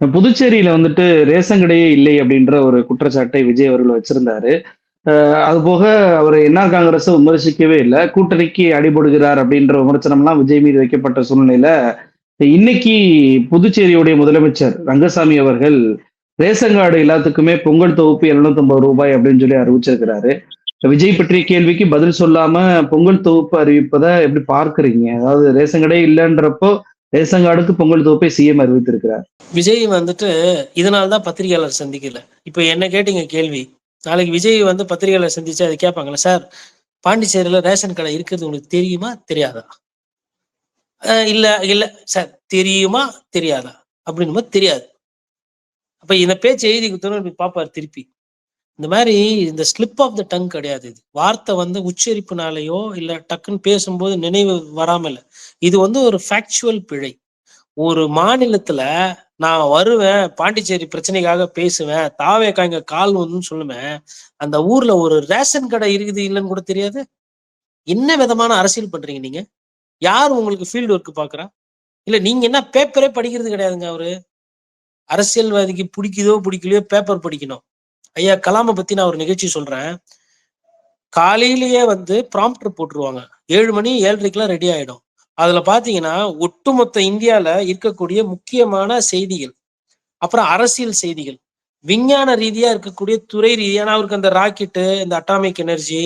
புதுச்சேரியில வந்துட்டு ரேஷன் கடையே இல்லை அப்படின்ற ஒரு குற்றச்சாட்டை விஜய் அவர்கள் வச்சிருந்தாரு. அது போக அவர் என்ஆர் காங்கிரஸை விமர்சிக்கவே இல்லை கூட்டணிக்கு அடிபடுகிறார் அப்படின்ற விமர்சனம்லாம் விஜய் மீது வைக்கப்பட்ட சூழ்நிலையில, இன்னைக்கு புதுச்சேரியுடைய முதலமைச்சர் ரங்கசாமி அவர்கள் ரேஷன் கார்டு எல்லாத்துக்குமே பொங்கல் தொகுப்பு எழுநூற்றம்பது ரூபாய் அப்படின்னு சொல்லி அறிவிச்சிருக்கிறாரு. விஜய் பற்றிய கேள்விக்கு பதில் சொல்லாம பொங்கல் தொகுப்பு அறிவிப்பதை எப்படி பார்க்குறீங்க அதாவது ரேஷன் கடையே இல்லைன்றப்போ ரேஷன் பொங்கல் தொகுப்பை சிஎம் அறிவித்திருக்கிறார். விஜய் வந்துட்டு இதனால தான் பத்திரிகையாளர் சந்திக்கல. இப்ப என்ன கேட்டீங்க கேள்வி. நாளைக்கு விஜய் வந்து பத்திரிகையாளர் சந்திச்சு அதை கேட்பாங்கல்ல, "சார் பாண்டிச்சேரியில ரேஷன் கடை இருக்கிறது உங்களுக்கு தெரியுமா? தெரியாதா?" இல்ல, இல்ல சார் தெரியுமா? தெரியாதா?" அப்படின்னு தெரியாது. அப்ப இந்த பேச்சு எழுதி குடுத்தோனே இப்படி திருப்பி. இந்த மாதிரி இந்த ஸ்லிப் ஆஃப் த டங் கிடையாது இது. வார்த்தை வந்து உச்சரிப்புனாலேயோ இல்லை டக்குன்னு பேசும்போது நினைவு வராம இது வந்து ஒரு ஃபேக்சுவல் பிழை. ஒரு மாநிலத்துல நான் வருவேன், பாண்டிச்சேரி பிரச்சனைக்காக பேசுவேன், தாவே இங்க கால் ஊனும்னு சொல்லுவேன். அந்த ஊர்ல ஒரு ரேஷன் கடை இருக்குது இல்லைன்னு கூட தெரியாது? என்ன விதமான அரசியல் பண்றீங்க நீங்க? யார் உங்களுக்கு ஃபீல்ட் ஒர்க் பார்க்குறா? இல்ல நீங்க என்ன பேப்பரே படிக்கிறது கிடையாதுங்க அவரு. அரசியல்வாதிக்கு பிடிக்குதோ பிடிக்கலையோ பேப்பர் படிக்கணும். ஐயா கலாமை பத்தி நான் ஒரு நிகழ்ச்சி சொல்றேன். காலையிலேயே வந்து ப்ராம்ப்டர் போட்டுருவாங்க. ஏழு மணி 7:30க்கெல்லாம் ரெடி ஆயிடும். அதுல பார்த்தீங்கன்னா, ஒட்டுமொத்த இந்தியால இருக்கக்கூடிய முக்கியமான செய்திகள், அப்புறம் அரசியல் செய்திகள், விஞ்ஞான ரீதியா இருக்கக்கூடிய துறை ரீதியான அவருக்கு அந்த ராக்கெட்டு, இந்த அட்டாமிக் எனர்ஜி,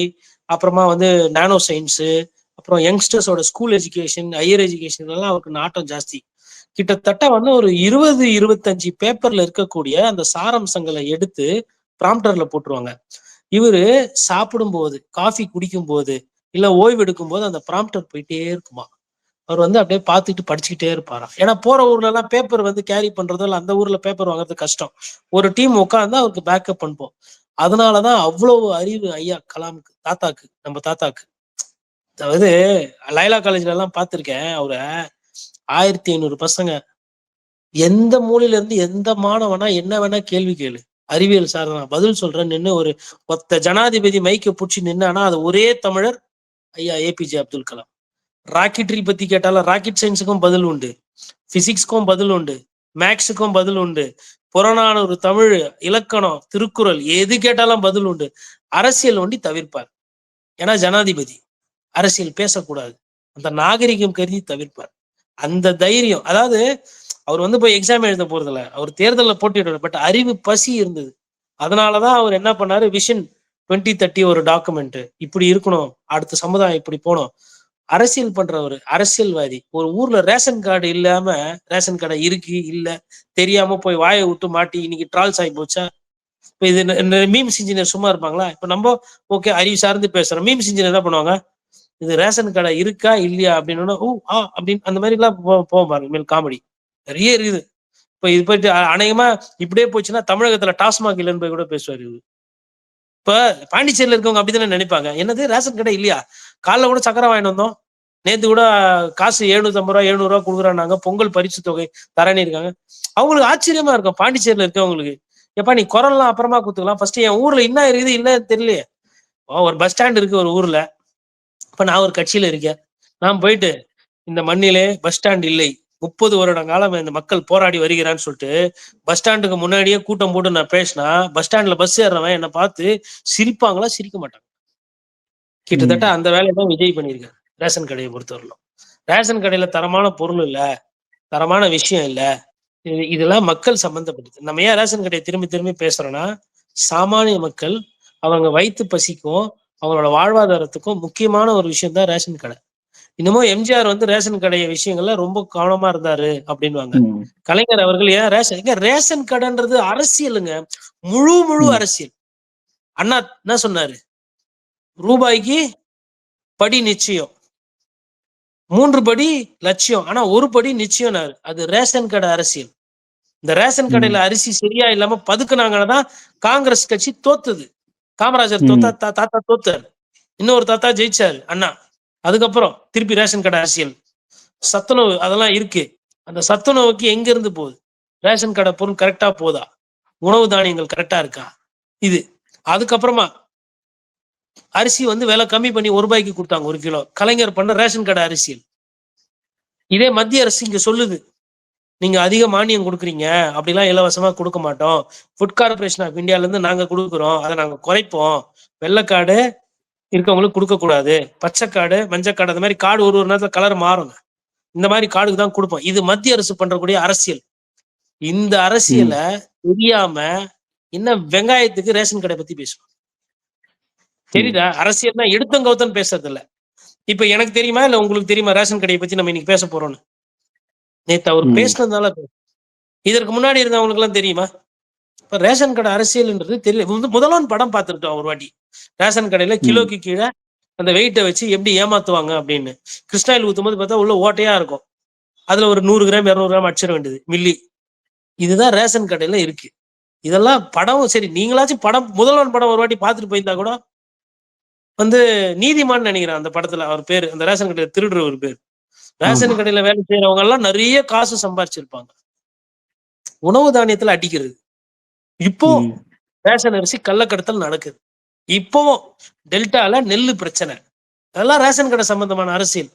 அப்புறமா வந்து நானோ சயின்ஸு அப்புறம் யங்ஸ்டர்ஸோட ஸ்கூல் எஜுகேஷன், ஹையர் எஜுகேஷன் எல்லாம் அவருக்கு நாட்டம் ஜாஸ்தி. கிட்டத்தட்ட வந்து ஒரு 20, 25 பேப்பர்ல இருக்கக்கூடிய அந்த சாரம்சங்களை எடுத்து ப்ராம்ப்டர்ல போட்டுருவாங்க. இவரு சாப்பிடும்போது, காஃபி குடிக்கும்போது, இல்ல ஓய்வு எடுக்கும்போது அந்த ப்ராம்ப்டர் போயிட்டே இருக்குமா அவர் வந்து அப்படியே பார்த்துட்டு படிச்சுக்கிட்டே இருப்பாராம். ஏன்னா போற ஊர்ல எல்லாம் பேப்பர் வந்து கேரி பண்றதோ, இல்லை அந்த ஊர்ல பேப்பர் வாங்குறது கஷ்டம். ஒரு டீம் உட்காந்து அவருக்கு பேக்கப் பண்ணுவோம் அதனாலதான் அவ்வளவு அறிவு ஐயா கலாமுக்கு, தாத்தாக்கு, நம்ம தாத்தாக்கு. அதாவது லைலா காலேஜ்ல எல்லாம் பார்த்திருக்கேன் அவரை ஆயிரத்தி ஐநூறு பசங்க. எந்த மூலையில இருந்து எந்த மாணவனா என்ன வேணா கேள்வி கேளு. அறிவியல் சார்ந்த நான் பதில் சொல்றேன் நின்னு ஒரு ஒத்த ஜனாதிபதி மைக்க பிடிச்சி நின்னானா, அது ஒரே தமிழர் ஐயா ஏபிஜே அப்துல் கலாம். ராக்கெட்ரி பத்தி கேட்டாலும் ராக்கெட் சயின்ஸுக்கும் பதில் உண்டு. பிசிக்ஸ்க்கும் பதில் உண்டு. மேக்ஸுக்கும் பதில் உண்டு. புறநானூறு தமிழ், இலக்கணம், திருக்குறள் எது கேட்டாலும் பதில் உண்டு. அரசியல் ஒண்டி தவிர்ப்பார். ஏன்னா ஜனாதிபதி. அரசியல் பேசக்கூடாது. அந்த நாகரிகம் கருதி தவிர்ப்பார். அந்த தைரியம் அதாவது அவர் வந்து போய் எக்ஸாம் எழுத போறதில்ல. அவர் தேர்தல்ல போட்டியிடுவார். பட் அறிவு பசி இருந்தது. அதனால தான் அவர் என்ன பண்ணாரு, விஷன் 2030 ஒரு டாக்குமெண்ட். இப்படி இருக்கணும். அடுத்த சமுதாயம் இப்படி போகணும் அரசியல் பண்றவரு, அரசியல்வாதி. ஒரு ஊர்ல ரேஷன் கார்டு இல்லாம, ரேஷன் கடை இருக்கு, இல்ல, தெரியாம போய் வாயை விட்டு மாட்டி இன்னைக்கு ட்ரால்ஸ் ஆகி போச்சா? இப்ப இது மீம்ஸ் இன்ஜினியர் சும்மா இருப்பாங்களா? இப்ப நம்ம ஓகே அறிவு சார்ந்து பேசுறோம். மீம்ஸ் இன்ஜினியர் என்ன பண்ணுவாங்க? இது ரேஷன் கடை இருக்கா? இல்லையா? அப்படின்னு "ஓ! ஆ" அப்படின்னு அந்த மாதிரி போ போவோம் பாருங்க மேல் காமெடி. நிறைய இருக்குது. இப்ப இது போயிட்டு அநேகமா இப்படியே போச்சுன்னா தமிழகத்துல டாஸ்மாக் இல்லைன்னு போய் கூட பேசுவார் இது இப்ப பாண்டிச்சேரியில இருக்கவங்க அப்படித்தானே நினைப்பாங்க. என்னது ரேஷன் கடை இல்லையா? காலைல கூட சக்கரை வாங்கிட்டு வந்தோம். நேத்து கூட காசு ரூ. 750 ரூ. 700 குடுக்குறேன்னாங்க. பொங்கல் பரிசு தொகை தரேன்னு இருக்காங்க. அவங்களுக்கு ஆச்சரியமா இருக்கும். பாண்டிச்சேரியில இருக்கவங்களுக்கு. எப்பா நீ குரல்லாம் அப்புறமா கொடுத்துக்கலாம் ஃபர்ஸ்ட் என் ஊர்ல என்ன இருக்குது இல்லன்னு தெரியலையே. ஒரு பஸ் ஸ்டாண்ட் இருக்கு ஒரு ஊர்ல. இப்ப நான் ஒரு கட்சியில இருக்கேன். நான் போயிட்டு இந்த மண்ணிலே பஸ் ஸ்டாண்ட் இல்லை. 30 வருட காலம் இந்த மக்கள் போராடி வருகிறான்னு சொல்லிட்டு, பஸ் ஸ்டாண்டுக்கு முன்னாடியே கூட்டம் போட்டு நான் பேசினா, பஸ் ஸ்டாண்ட்ல பஸ் ஏறுறவன் என்ன பார்த்து சிரிப்பாங்களா? சிரிக்க மாட்டாங்க. கிட்டத்தட்ட. அந்த வேலைய தான் விஜய் பண்ணியிருக்காரு. ரேஷன் கடைய பொறுத்தவரையிலும். ரேஷன் கடையில தரமான பொருள் இல்ல. தரமான விஷயம் இல்ல. இது இதெல்லாம் மக்கள் சம்பந்தப்பட்டது. நம்ம ஏன் ரேஷன் கடைய திரும்பி திரும்பி பேசுறோம்னா, சாமானிய மக்கள் அவங்க வயித்து பசிக்கும், அவங்களோட வாழ்வாதாரத்துக்கும் முக்கியமான ஒரு விஷயம் தான் ரேஷன் கடை. இன்னமும் எம்ஜிஆர் வந்து ரேஷன் கடை விஷயங்கள்ல ரொம்ப கவனமா இருந்தாரு அப்படின்னுவாங்க. ம். கலைஞர் அவர்கள் ஏன் ரேஷன் ஏங்க ரேஷன் கடைன்றது அரசியலுங்க. முழு முழு. அரசியல். அண்ணா என்ன சொன்னாரு? ரூபாய்க்கு படி நிச்சயம். 3 படி லட்சியம். ஆனா 1 படி நிச்சயம்னாரு. அது ரேஷன் கடை அரசியல். இந்த ரேஷன் கடையில. அரிசி சரியா இல்லாம பதுக்குனாங்கன்னு தான் காங்கிரஸ் கட்சி தோத்தது. காமராஜர் தோத்தா தாத்தா தோத்தாரு. இன்னொரு தாத்தா ஜெயிச்சாரு அண்ணா. அதுக்கப்புறம் திருப்பி ரேஷன் கடை அரசியல். சத்துணவு அதெல்லாம் இருக்கு. அந்த சத்துணவுக்கு எங்க இருந்து போகுது? ரேஷன் கடை பொருள் கரெக்டா போதா? உணவு தானியங்கள் கரெக்டா இருக்கா? இது. அதுக்கப்புறமா அரிசி வந்து விலை கம்மி பண்ணி ஒரு ரூபாய்க்கு கொடுத்தாங்க ஒரு கிலோ. கலைஞர் பண்ண ரேஷன் கடை அரசியல். இதே மத்திய அரசு இங்க சொல்லுது. நீங்க அதிக மானியம் கொடுக்குறீங்க அப்படிலாம் இலவசமா கொடுக்க மாட்டோம் ஃபுட் கார்பரேஷன் ஆஃப் இந்தியால இருந்து நாங்க கொடுக்குறோம் அதை நாங்க குறைப்போம் வெள்ளைக்காடு இருக்கவங்களுக்கு கொடுக்க கூடாது பச்சை காடு மஞ்சள் காடு அந்த மாதிரி காடு ஒரு ஒரு நேரத்துல கலர் மாறுங்க. இந்த மாதிரி காடுக்கு தான் கொடுப்போம். இது மத்திய அரசு பண்றக்கூடிய அரசியல். இந்த அரசியலை தெரியாம இன்னும் வெங்காயத்துக்கு ரேஷன் கடை பத்தி பேசுவோம். தெரியுதா? அரசியல்னா எடுத்தம் கவுத்தம் பேசுறது இல்ல இப்ப எனக்கு தெரியுமா? இல்ல உங்களுக்கு தெரியுமா? ரேஷன் கடையை பத்தி நம்ம இன்னைக்கு பேச போறோம்னு. நேத்து அவர். பேசுனதுனால. இதற்கு முன்னாடி இருந்தவங்களுக்கு எல்லாம் தெரியுமா? இப்ப ரேஷன் கடை அரசியல்ன்றது தெரியல. வந்து முதல்வன் படம் பார்த்துருட்டோம் ஒரு வாட்டி. ரேஷன் கடையில கிலோக்கு கீழே அந்த வெயிட்டை வச்சு எப்படி ஏமாத்துவாங்க அப்படின்னு. கிருஷ்ணாயில் ஊத்தும் போது பார்த்தா உள்ள ஓட்டையா இருக்கும். அதுல ஒரு நூறு கிராம் இருநூறு கிராம் அடிச்சிட வேண்டியது. மில்லி. இதுதான் ரேஷன் கடையில இருக்கு. இதெல்லாம் படம் சரி நீங்களாச்சும் படம் முதல்வன் படம் ஒரு வாட்டி பார்த்துட்டு போயிருந்தா கூட வந்து நீதிமான் நினைக்கிறேன் அந்த படத்துல அவர் பேரு. அந்த ரேஷன் கடையில திருடுற ஒரு பேர். ரேஷன். கடையில வேலை செய்யறவங்க எல்லாம் நிறைய காசு சம்பாரிச்சிருப்பாங்க. உணவு தானியத்துல அடிக்கிறது. இப்போ. ரேஷன் அரிசி கள்ளக்கடத்தல் நடக்குது. இப்போவும் டெல்டால நெல்லு பிரச்சனை. அதெல்லாம் ரேஷன் கடை சம்பந்தமான அரசியல்.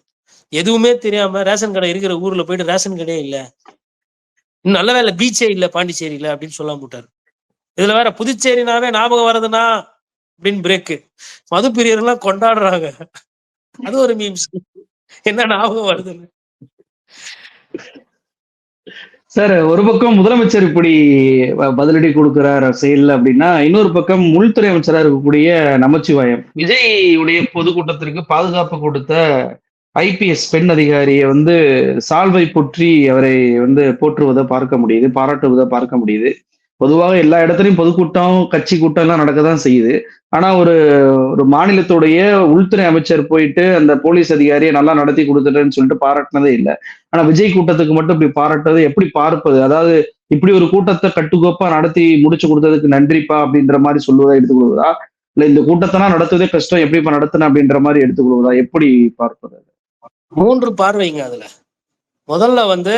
எதுவுமே தெரியாம ரேஷன் கடை இருக்கிற ஊர்ல போயிட்டு ரேஷன் கடையே இல்ல. நல்ல வேலை பீச்சே இல்ல பாண்டிச்சேரியில அப்படின்னு சொல்லாம விட்டாரு இதுல வேற புதுச்சேரினாவே ஞாபகம் வருதுன்னா அப்படின்னு பிரேக்கு மது பிரியர்லாம் கொண்டாடுறாங்க. அது ஒரு மீம்ஸ் என்ன ஞாபகம் வருதுன்னு? சார் ஒரு பக்கம் முதலமைச்சர் இப்படி பதிலடி கொடுக்கிறார் செயல் அப்படின்னா இன்னொரு பக்கம் உள்துறை அமைச்சராக இருக்கக்கூடிய நமச்சிவாயம். விஜய் உடைய பொதுக்கூட்டத்திற்கு பாதுகாப்பு கொடுத்த ஐபிஎஸ் பெண் அதிகாரியை வந்து சால்வை போற்றி அவரை வந்து போற்றுவதை பார்க்க முடியுது பாராட்டுவதை பார்க்க முடியுது. பொதுவாக எல்லா இடத்துலையும் பொதுக்கூட்டம் கட்சி கூட்டம் எல்லாம் நடக்க தான் செய்யுது. ஆனா ஒரு ஒரு மாநிலத்துடைய உள்துறை அமைச்சர் போயிட்டு அந்த போலீஸ் அதிகாரியை நல்லா நடத்தி கொடுத்துட்டேன்னு சொல்லிட்டு பாராட்டினதே இல்லை. ஆனா விஜய் கூட்டத்துக்கு மட்டும் இப்படி பாராட்டுறது எப்படி பார்ப்பது? அதாவது இப்படி ஒரு கூட்டத்தை கட்டுக்கோப்பா நடத்தி முடிச்சு கொடுத்ததுக்கு நன்றிப்பா அப்படின்ற மாதிரி சொல்லுவதா எடுத்துக்கொள்வதா இல்ல இந்த கூட்டத்தெல்லாம் நடத்துவதே கஷ்டம் எப்படிப்பா நடத்தின அப்படின்ற மாதிரி எடுத்துக்கொள்வதா எப்படி பார்ப்பது? மூன்று பார்வைங்க அதுல. முதல்ல வந்து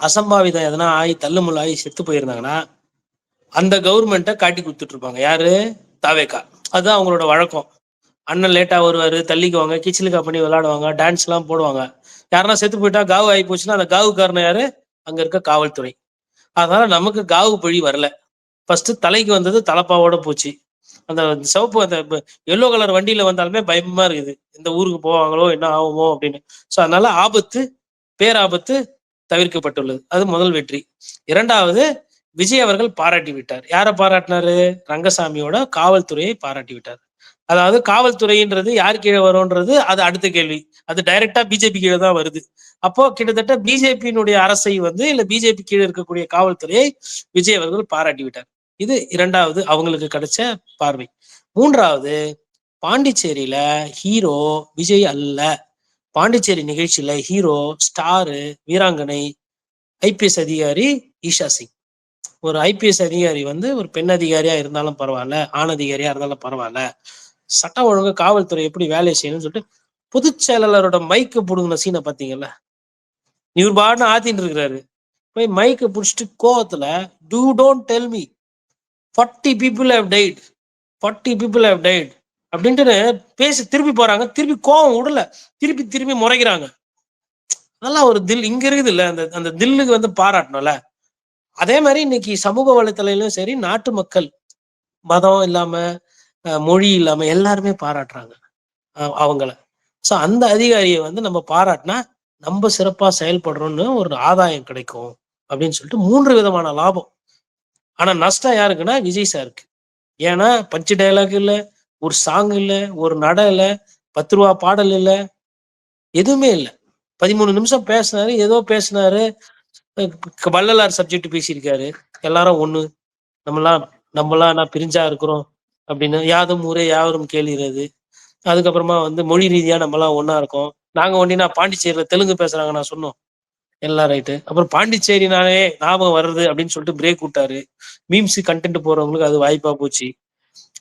அசம்பாவிதம் எதனா ஆகி தள்ளுமுள்ள ஆகி செத்து போயிருந்தாங்கன்னா அந்த கவர்மெண்ட்டை காட்டி கொடுத்துட்டு இருப்பாங்க யாரு? தாவேக்கா. அதுதான் அவங்களோட வழக்கம். அண்ணன் லேட்டா வருவாரு தள்ளிக்குவாங்க கிச்சிலுக்கா பண்ணி விளையாடுவாங்க டான்ஸ் எல்லாம் போடுவாங்க. யாருன்னா செத்து போயிட்டா காவு ஆகி போச்சுன்னா அந்த காவுக்காரன் யாரு? அங்க இருக்க காவல்துறை. அதனால நமக்கு காவு பழி வரல. ஃபர்ஸ்ட் தலைக்கு வந்தது தலப்பாவோட போச்சு. அந்த சிவப்பு அந்த எல்லோ கலர் வண்டியில வந்தாலுமே பயமா இருக்குது. இந்த ஊருக்கு போவாங்களோ என்ன ஆகுமோ அப்படின்னு. ஸோ அதனால ஆபத்து பேராபத்து தவிர்க்கப்பட்டுள்ளது. அது முதல் வெற்றி. இரண்டாவது விஜய் அவர்கள் பாராட்டி விட்டார். யாரை பாராட்டினாரு? ரங்கசாமியோட காவல்துறையை பாராட்டி விட்டார். அதாவது காவல்துறைன்றது யார் கீழே வரும்ன்றது அது அடுத்த கேள்வி. அது டைரக்டா பிஜேபி கீழே தான் வருது. அப்போ கிட்டத்தட்ட பிஜேபியினுடைய அரசை வந்து இல்ல பிஜேபி கீழே இருக்கக்கூடிய காவல்துறையை விஜய் அவர்கள் பாராட்டி விட்டார். இது இரண்டாவது அவங்களுக்கு கிடைச்ச பார்வை. மூன்றாவது பாண்டிச்சேரியில ஹீரோ விஜய் அல்ல. பாண்டிச்சேரி நிகழ்ச்சியில ஹீரோ ஸ்டாரு வீராங்கனை ஐபிஎஸ் அதிகாரி ஈஷா சிங். ஒரு ஐபிஎஸ் அதிகாரி வந்து ஒரு பெண் அதிகாரியா இருந்தாலும் பரவாயில்ல ஆண் அதிகாரியா இருந்தாலும் பரவாயில்ல. சட்டம் ஒழுங்கு காவல்துறை எப்படி வேலையை செய்யணும்னு சொல்லிட்டு பொதுச் செயலாளரோட மைக்கு புடுங்கின சீனை பாத்தீங்கல்ல? இவர் பாட்டு ஆத்தின்னு இருக்கிறாரு. போய் மைக்கை புடிச்சிட்டு கோவத்துல do don't tell me forty people how tight forty people how tight அப்படின்ட்டு பேசி திருப்பி போறாங்க. திருப்பி கோவம் விடல திருப்பி திருப்பி முறைக்கிறாங்க அதெல்லாம் ஒரு தில் இங்க இருக்குது இல்ல அந்த அந்த தில்லுக்கு வந்து பாராட்டணும்ல. அதே மாதிரி இன்னைக்கு சமூக வலைத்தளையிலும் சரி நாட்டு மக்கள் மதம் இல்லாம மொழி இல்லாம எல்லாருமே பாராட்டுறாங்க அவங்கள. ஸோ அந்த அதிகாரியை வந்து நம்ம பாராட்டினா நம்ம சிறப்பா செயல்படுறோம்னு ஒரு ஆதாயம் கிடைக்கும் அப்படின்னு சொல்லிட்டு மூன்று விதமான லாபம். ஆனா நஷ்டம் யாருக்குன்னா விஜய் சாருக்கு. ஏன்னா பஞ்சு டைலாக் இல்லை ஒரு சாங் இல்லை ஒரு நட இல்லை பத்து ரூபா பாடல் இல்லை எதுவுமே இல்லை. பதிமூணு நிமிஷம் பேசினாரு ஏதோ பேசினாரு. வள்ளலார் சப்ஜெக்ட் பேசியிருக்காரு. எல்லாரும் ஒண்ணு நம்மளாம் நம்மளாம் நான் பிரிஞ்சா இருக்கிறோம் அப்படின்னு யாதும் ஊரே யாவரும் கேளுகிறது அதுக்கப்புறமா வந்து மொழி ரீதியா நம்மளாம் ஒண்ணா இருக்கோம். நாங்க ஒண்டினா பாண்டிச்சேரியில தெலுங்கு பேசுறாங்க நான் சொன்னோம். எல்லாம் ரைட்டு. அப்புறம் பாண்டிச்சேரினாலே ஞாபகம் வருது அப்படின்னு சொல்லிட்டு பிரேக் விட்டாரு. மீம்ஸ் கண்டென்ட் போறவங்களுக்கு அது வாய்ப்பா போச்சு.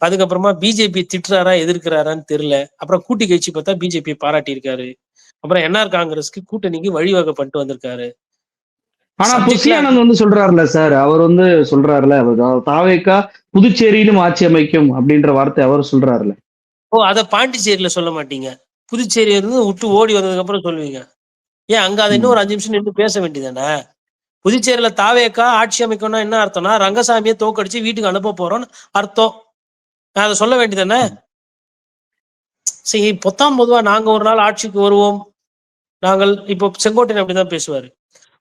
அதுக்கப்புறமா பிஜேபி திட்டுறாரா எதிர்க்கிறாரான்னு தெரியல. அப்புறம் கூட்டி கட்சி பார்த்தா பிஜேபி பாராட்டி இருக்காரு அப்புறம் என்ஆர் காங்கிரஸ்க்கு கூட்டணிக்கு வழிவகை பண்ணிட்டு வந்திருக்காரு. ஆனா ஆனந்த் வந்து சொல்றாருல்ல சார். அவர் வந்து சொல்றாருல அவர் தாவேக்கா புதுச்சேரியிலும் ஆட்சி அமைக்கும் அப்படின்ற வார்த்தை அவர் சொல்றாருல ஓ அத பாண்டிச்சேரியில சொல்ல மாட்டீங்க. புதுச்சேரி இருந்து விட்டு ஓடி வந்ததுக்கு அப்புறம் சொல்லுவீங்க. ஏன் அங்க அதை இன்னும் ஒரு அஞ்சு நிமிஷம் நின்று பேச வேண்டியதானே? புதுச்சேரியில தாவேக்கா ஆட்சி அமைக்கணும்னா என்ன அர்த்தம்னா ரங்கசாமியை தோக்கடிச்சு வீட்டுக்கு அனுப்ப போறோம்னு அர்த்தம். நான் அதை சொல்ல வேண்டியதானே சரி பொத்தாம் பொதுவா நாங்க ஒரு நாள் ஆட்சிக்கு வருவோம். நாங்கள் இப்போ செங்கோட்டையன் அப்படிதான் பேசுவாரு.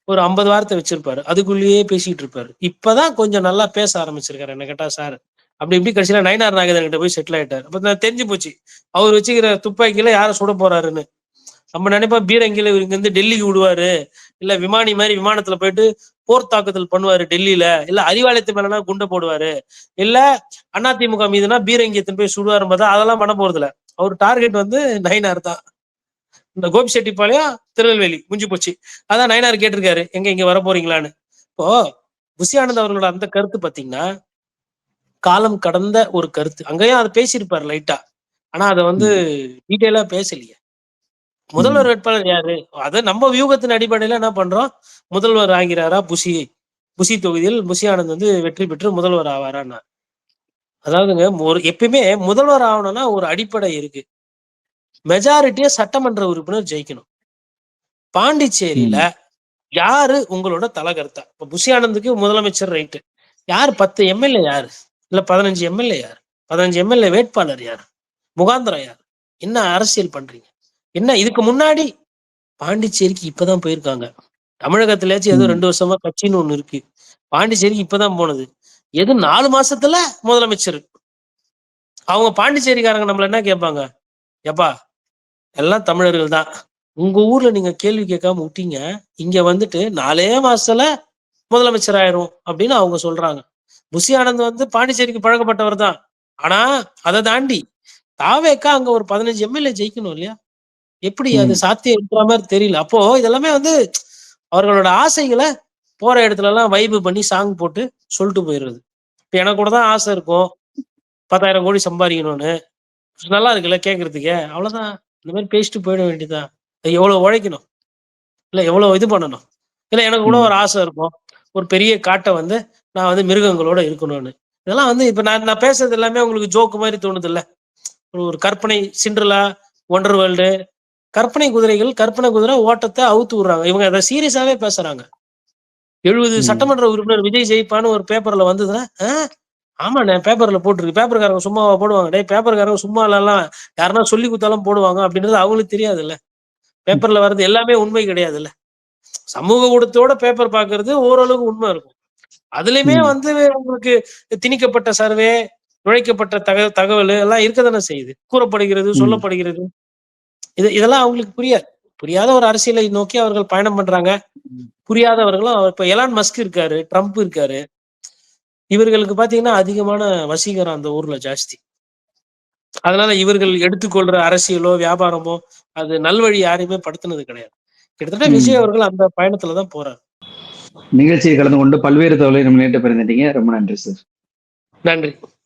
ஒரு ஐம்பது வாரத்தை வச்சிருப்பாரு. அதுக்குள்ளேயே பேசிட்டு இருப்பாரு. இப்பதான் கொஞ்சம் நல்லா பேச ஆரம்பிச்சிருக்காரு என்ன கேட்டா சார். அப்படி இப்படி கடைசியில நயனார் நாகதன் கிட்ட போய் செட்டில் ஆயிட்டாரு. அப்ப நான் தெரிஞ்சு போச்சு. அவர் வச்சுக்கிற துப்பாக்கியில யாரை சுட போறாருன்னு. நம்ம நினைப்பா பீரங்கில இங்க இருந்து டெல்லிக்கு விடுவாரு. இல்ல விமானி மாதிரி விமானத்துல போயிட்டு போர் தாக்குதல் பண்ணுவாரு டெல்லியில. இல்ல அறிவாலயத்து மேலனா குண்டை போடுவாரு. இல்ல அதிமுக மீதுனா பீரங்கியத்தின் போய் சுடுவாரு பார்த்தா அதெல்லாம் பண்ண போறது இல்ல அவர் டார்கெட் வந்து நயினார் தான். இந்த கோபிச்செட்டிப்பாளையம் திருநெல்வேலி முடிஞ்சு போச்சு. அதான் நயினார் கேட்டிருக்காரு. எங்க இங்க வர போறீங்களான்னு. இப்போ புஷி ஆனந்த் அவர்களோட அந்த கருத்து பாத்தீங்கன்னா காலம் கடந்த ஒரு கருத்து. அங்கேயும் அதை பேசியிருப்பாரு லைட்டா ஆனா அதை வந்து டீட்டெயிலா பேசலையே. முதல்வர் வேட்பாளர் யாரு? அதை நம்ம வியூகத்தின் அடிப்படையில என்ன பண்றோம்? முதல்வர் ஆகிறாரா புஷி? புஷி தொகுதியில் புஷி ஆனந்த் வந்து வெற்றி பெற்று முதல்வர் ஆவாரான்னா. அதாவதுங்க ஒரு எப்பயுமே முதல்வர் ஆகணும்னா ஒரு அடிப்படை இருக்கு. மெஜாரிட்டியா சட்டமன்ற உறுப்பினர் ஜெயிக்கணும். பாண்டிச்சேரியில யாரு உங்களோட தலைகர்த்தா? இப்ப புஷி ஆனந்துக்கு முதலமைச்சர் ரைட்டு யார்? பத்து எம்எல்ஏ யாரு? இல்ல பதினஞ்சு எம்எல்ஏ யார்? பதினஞ்சு எம்எல்ஏ வேட்பாளர் யார்? முகாந்திரம் யார்? என்ன அரசியல் பண்றீங்க? என்ன இதுக்கு முன்னாடி? பாண்டிச்சேரிக்கு இப்பதான் போயிருக்காங்க. தமிழகத்திலேயாச்சும் ஏதோ. ரெண்டு வருஷமா கட்சின்னு ஒண்ணு இருக்கு. பாண்டிச்சேரிக்கு இப்பதான் போனது. எது நாலு மாசத்துல முதலமைச்சர்? அவங்க பாண்டிச்சேரிக்காரங்க நம்மள என்ன கேட்பாங்க? எப்பா எல்லாம் தமிழர்கள் தான். உங்க ஊர்ல நீங்க கேள்வி கேட்காம விட்டீங்க. இங்க வந்துட்டு நாலே மாசத்துல முதலமைச்சர் ஆயிரும் அப்படின்னு அவங்க சொல்றாங்க. புஷி ஆனந்த் வந்து பாண்டிச்சேரிக்கு பழக்கப்பட்டவர் தான். ஆனா அதை தாண்டி தாவேக்கா அங்க ஒரு பதினஞ்சு எம்எல்ஏ ஜெயிக்கணும் இல்லையா? எப்படி அது. சாத்தியம் இருக்கிற மாதிரி தெரியல. அப்போ இதெல்லாமே வந்து அவர்களோட ஆசைகளை போற இடத்துல எல்லாம் வைபு பண்ணி சாங் போட்டு சொல்லிட்டு போயிடுறது. இப்ப எனக்கு கூட தான் ஆசை இருக்கும். பத்தாயிரம் கோடி சம்பாதிக்கணும்னு. நல்லா இருக்குல்ல கேட்கறதுக்கே அவ்வளவுதான். இந்த மாதிரி பேசிட்டு போயிட வேண்டியதுதான். அது எவ்வளவு உழைக்கணும்? இல்ல எவ்வளவு இது பண்ணணும்? இல்ல எனக்கு கூட. ஒரு ஆசை இருக்கும். ஒரு பெரிய காட்டை வந்து நான் வந்து மிருகங்களோட இருக்கணும்னு. இதெல்லாம் வந்து இப்ப நான் நான் பேசுறது எல்லாமே உங்களுக்கு ஜோக்கு மாதிரி தோணுது இல்ல ஒரு கற்பனை சிண்ட்ரலா ஒண்டர் வேர்ல்டு கற்பனை குதிரைகள் கற்பனை குதிரை ஓட்டத்தை அவுத்து விடுறாங்க. இவங்க அதை சீரியஸாவே பேசுறாங்க. எழுபது. சட்டமன்ற உறுப்பினர் விஜய் ஜெயிப்பான்னு ஒரு பேப்பர்ல வந்ததுன்னா ஆமாண்ணே பேப்பர்ல போட்டிருக்கு. பேப்பர்காரங்க சும்மாவா போடுவாங்க. டேய் பேப்பர்காரங்க சும்மா எல்லாம் யாருன்னா சொல்லி கொடுத்தாலும் போடுவாங்க அப்படின்றது அவங்களுக்கு தெரியாது இல்ல பேப்பர்ல வர்றது எல்லாமே உண்மை கிடையாது இல்ல சமூக ஊடகத்தோட பேப்பர் பாக்குறது ஓரளவுக்கு உண்மை இருக்கும். அதுலயுமே. வந்து உங்களுக்கு திணிக்கப்பட்ட சர்வே நுழைக்கப்பட்ட தக தகவல் எல்லாம் இருக்க தானே செய்யுது. கூறப்படுகிறது. சொல்லப்படுகிறது. இது இதெல்லாம் அவங்களுக்கு புரியாது. புரியாத ஒரு அரசியலை நோக்கி அவர்கள் பயணம் பண்றாங்க. புரியாதவர்களும் இப்ப எலான் மஸ்க் இருக்காரு ட்ரம்ப் இருக்காரு. இவர்களுக்கு பாத்தீங்கன்னா அதிகமான வசீகரம் அந்த ஊர்ல ஜாஸ்தி. அதனால இவர்கள் எடுத்துக்கொள்ற அரசியலோ வியாபாரமோ அது நல்வழி யாரையுமே படுத்துனது கிடையாது. கிட்டத்தட்ட. விஜய் அவர்கள் அந்த பயணத்துல தான் போறாரு. நிகழ்ச்சியில் கலந்து கொண்டு பல்வேறு தகவலை நம்ம நேற்று பரிந்துட்டீங்க ரொம்ப நன்றி சார். நன்றி.